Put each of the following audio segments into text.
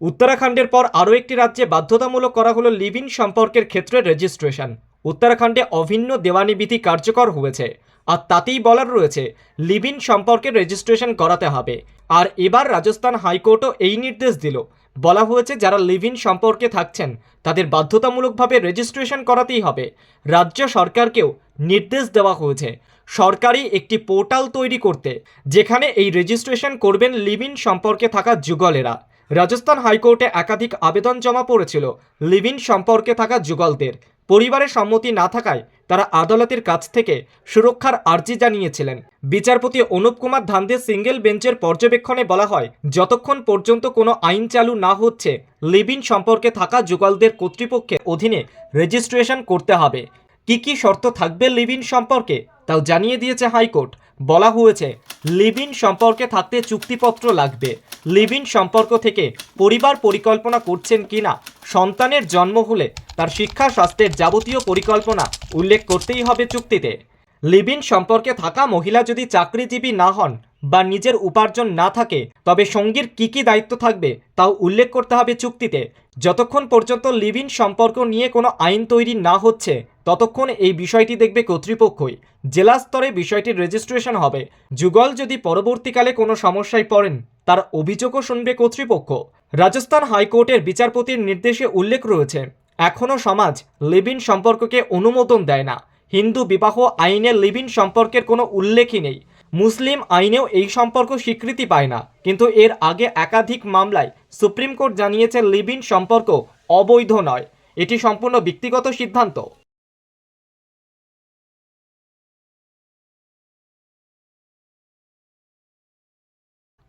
উত্তরাখণ্ডের পর আরও একটি রাজ্যে বাধ্যতামূলক করা হলো লিভ ইন সম্পর্কের ক্ষেত্রে রেজিস্ট্রেশন। উত্তরাখণ্ডে অভিন্ন দেওয়ানি বিধি কার্যকর হয়েছে, আর তাতেই বলার রয়েছে লিভ ইন সম্পর্কে রেজিস্ট্রেশন করাতে হবে। আর এবার রাজস্থান হাইকোর্টও এই নির্দেশ দিল। বলা হয়েছে, যারা লিভ ইন সম্পর্কে থাকছেন, তাদের বাধ্যতামূলকভাবে রেজিস্ট্রেশন করাতেই হবে। রাজ্য সরকারকেও নির্দেশ দেওয়া হয়েছে, সরকারি একটি পোর্টাল তৈরি করতে, যেখানে এই রেজিস্ট্রেশন করবেন লিভ ইন সম্পর্কে থাকা যুগলেরা। রাজস্থান হাইকোর্টে একাধিক আবেদন জমা পড়েছিল। লিভ ইন সম্পর্কে থাকা যুগলদের। পরিবারের সম্মতি না থাকায় তারা আদালতের কাছ থেকে সুরক্ষার আর্জি জানিয়েছিলেন। বিচারপতি অনুপ কুমার ধান্দের সিঙ্গেল বেঞ্চের পর্যবেক্ষণে বলা হয়, যতক্ষণ পর্যন্ত কোনো আইন চালু না হচ্ছে, লিভ ইন সম্পর্কে থাকা যুগলদের কর্তৃপক্ষের অধীনে রেজিস্ট্রেশন করতে হবে। কি কি শর্ত থাকবে লিভ ইন সম্পর্কে, তাও জানিয়ে দিয়েছে হাইকোর্ট। বলা হয়েছে লিভ ইন সম্পর্কে থাকতে চুক্তিপত্র লাগবে। লিভ ইন সম্পর্ক থেকে পরিবার পরিকল্পনা করছেন কিনা, সন্তানের জন্ম হলে তার শিক্ষা, স্বাস্থ্যের যাবতীয় পরিকল্পনা উল্লেখ করতেই হবে চুক্তিতে। লিভ ইন সম্পর্কে থাকা মহিলা যদি চাকরিজীবী না হন বা নিজের উপার্জন না থাকে, তবে সঙ্গীর কী কী দায়িত্ব থাকবে তাও উল্লেখ করতে হবে চুক্তিতে। যতক্ষণ পর্যন্ত লিভ ইন সম্পর্ক নিয়ে কোনো আইন তৈরি না হচ্ছে, ততক্ষণ এই বিষয়টি দেখবে কর্তৃপক্ষই। জেলা স্তরে বিষয়টির রেজিস্ট্রেশন হবে। যুগল যদি পরবর্তীকালে কোনো সমস্যায় পড়েন, তার অভিযোগও শুনবে কর্তৃপক্ষ। রাজস্থান হাইকোর্টের বিচারপতির নির্দেশে উল্লেখ রয়েছে, এখনও সমাজ লিভ ইন সম্পর্ককে অনুমোদন দেয় না। হিন্দু বিবাহ আইনে লিভ ইন সম্পর্কের কোনো উল্লেখই নেই। মুসলিম আইনেও এই সম্পর্ক স্বীকৃতি পায় না। কিন্তু এর আগে একাধিক মামলায় সুপ্রিম কোর্ট জানিয়েছে লিভ ইন সম্পর্ক অবৈধ নয়। এটি সম্পূর্ণ ব্যক্তিগত সিদ্ধান্ত।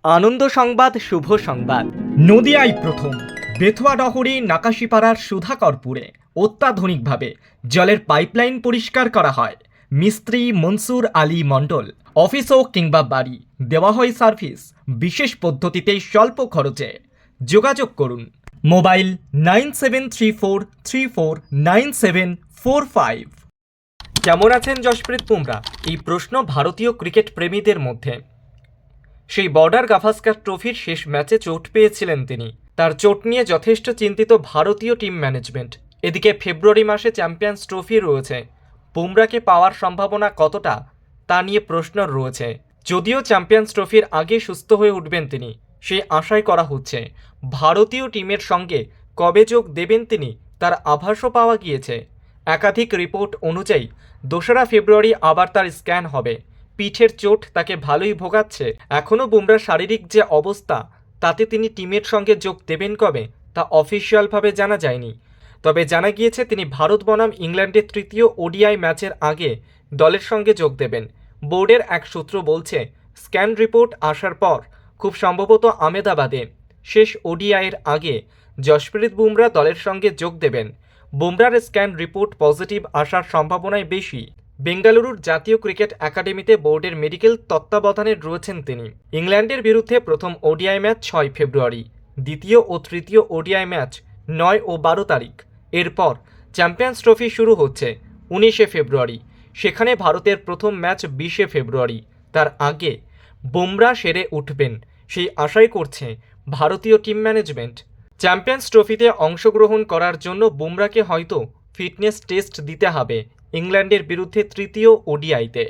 আনন্দ সংবাদ শুভ সংবাদ। নদিয়ায় প্রথম। বেথুয়া ডহরি, নাকাশিপাড়ার সুধাকরপুরে। অত্যাধুনিকভাবে। জলের পাইপলাইন পরিষ্কার করা হয়। মিস্ত্রি মনসুর আলী মণ্ডল অফিস হোক কিংবা বাড়ি, দেওয়া হয় সার্ভিস, বিশেষ পদ্ধতিতে স্বল্প খরচে। যোগাযোগ করুন। Mobile nine seven three four three four nine seven four five. কেমন আছেন যশপ্রীত বুমরা? এই প্রশ্ন ভারতীয় ক্রিকেট প্রেমীদের মধ্যে। সেই বর্ডার গাভাস্কার ট্রফির শেষ ম্যাচে চোট পেয়েছিলেন তিনি। তার চোট নিয়ে যথেষ্ট চিন্তিত ভারতীয় টিম ম্যানেজমেন্ট। এদিকে ফেব্রুয়ারি মাসে চ্যাম্পিয়ন্স ট্রফি রয়েছে। বুমরাকে পাওয়ার সম্ভাবনা কতটা, তা নিয়ে প্রশ্ন রয়েছে। যদিও চ্যাম্পিয়ন্স ট্রফির আগে সুস্থ হয়ে উঠবেন তিনি সেই আশাই করা হচ্ছে। ভারতীয় টিমের সঙ্গে কবে যোগ দেবেন তিনি, তার আভাসও পাওয়া গিয়েছে। একাধিক রিপোর্ট অনুযায়ী, দোসরা ফেব্রুয়ারি আবার তার স্ক্যান হবে। পিঠের চোট তাকে ভালোই ভোগাচ্ছে। এখনও বুমরার শারীরিক যে অবস্থা, তাতে তিনি টিমের সঙ্গে যোগ দেবেন কবে, তা অফিসিয়ালভাবে জানা যায়নি। তবে জানা গিয়েছে, তিনি ভারত বনাম ইংল্যান্ডের তৃতীয় ওডিআই ম্যাচের আগে দলের সঙ্গে যোগ দেবেন। বোর্ডের এক সূত্র বলছে, স্ক্যান রিপোর্ট আসার পর খুব সম্ভবত আমেদাবাদে শেষ ওডিআইয়ের আগে জশপ্রীত বুমরা দলের সঙ্গে যোগ দেবেন। বুমরার স্ক্যান রিপোর্ট পজিটিভ আসার সম্ভাবনাই বেশি। বেঙ্গালুরুর জাতীয় ক্রিকেট একাডেমিতে বোর্ডের মেডিকেল তত্ত্বাবধানে রয়েছেন তিনি। ইংল্যান্ডের বিরুদ্ধে প্রথম ওডিআই ম্যাচ ছয় ফেব্রুয়ারি, দ্বিতীয় ও তৃতীয় ওডিআই ম্যাচ নয় ও বারো তারিখ। এরপর চ্যাম্পিয়ন্স ট্রফি শুরু হচ্ছে উনিশে ফেব্রুয়ারি। সেখানে ভারতের প্রথম ম্যাচ বিশে ফেব্রুয়ারি। তার আগে বুমরা সেরে উঠবেন, সেই আশাই করছে ভারতীয় টিম ম্যানেজমেন্ট। চ্যাম্পিয়ন্স ট্রফিতে অংশগ্রহণ করার জন্য বুমরাকে হয়তো ফিটনেস টেস্ট দিতে হবে ইংল্যান্ডের বিরুদ্ধে তৃতীয় ওডিআইতে।